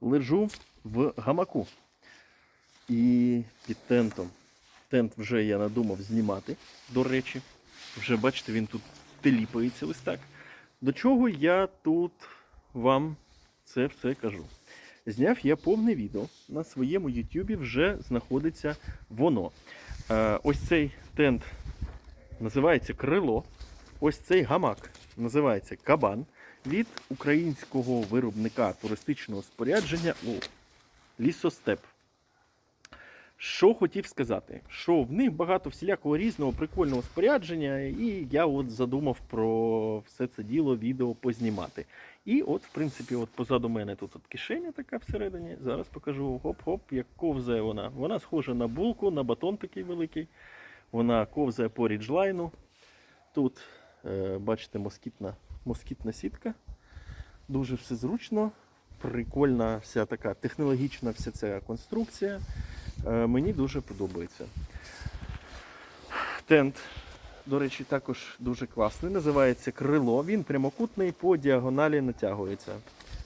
лежу в гамаку. І під тентом. Тент вже я надумав знімати, до речі. Вже бачите, він тут теліпається ось так. До чого я тут вам це все кажу? Зняв я повне відео. На своєму YouTube вже знаходиться воно. Е, ось цей тент називається крило. Ось цей гамак називається кабан від українського виробника туристичного спорядження о, лісостеп. Що хотів сказати? Що в них багато всілякого різного прикольного спорядження, і я от задумав про все це діло відео познімати. І от, в принципі, от позаду мене тут от кишеня така всередині. Зараз покажу хоп-хоп, як ковзає вона. Вона схожа на булку, на батон такий великий. Вона ковзає по ріджлайну. Тут, е, бачите, москітна, москітна сітка. Дуже все зручно. Прикольна вся така технологічна вся ця конструкція. Е, Мені дуже подобається. Тент, до речі, також дуже класний. Називається крило. Він прямокутний по діагоналі натягується.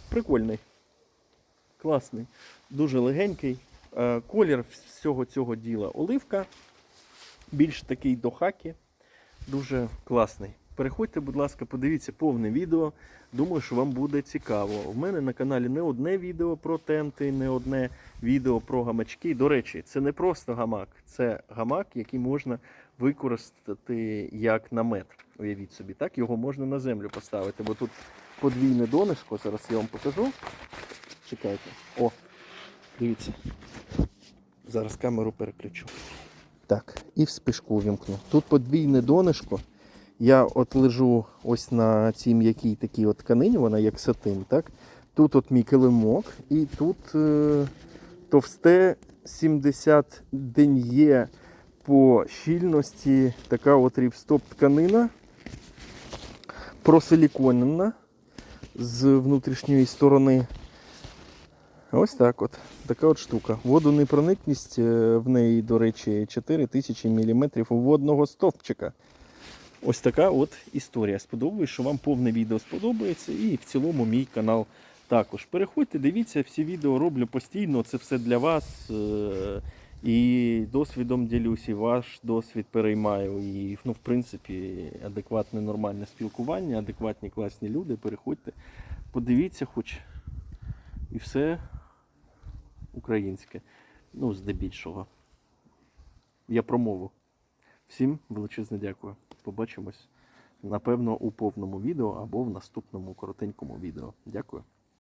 Прикольний. Класний. Дуже легенький. Е, Колір всього цього діла оливка. Більш такий до хаки. Дуже класний. Переходьте, будь ласка, подивіться повне відео. Думаю, що вам буде цікаво. У мене на каналі не одне відео про тенти, не одне відео про гамачки. До речі, це не просто гамак, це гамак, який можна використати як намет. Уявіть собі, так його можна на землю поставити, бо тут подвійне донишко. Зараз я вам покажу. Чекайте. О, дивіться. Зараз камеру переключу. Так, і в спишку вімкну. Тут подвійне донишко. Я от лежу ось на цій м'якій такій от тканині, вона як сатин, так? Тут от мій килимок, і тут е, товсте 70 ден'є по щільності така от ріпстоп тканина просиліконена з внутрішньої сторони. Ось так от. Така от штука. Водонепроникність е, в неї, до речі, 4000 мм водного стовпчика. Ось така от історія. Сподобаюсь, що вам повне відео сподобається, і в цілому мій канал також. Переходьте, дивіться, всі відео роблю постійно. Це все для вас. е, І досвідом ділюсь, і ваш досвід переймаю. І, ну, в принципі, адекватне нормальне спілкування, адекватні класні люди. Переходьте, подивіться, хоч і все українське. Ну, здебільшого. Я про мову. Всім величезне дякую. Побачимось, напевно, у повному відео або в наступному коротенькому відео. Дякую.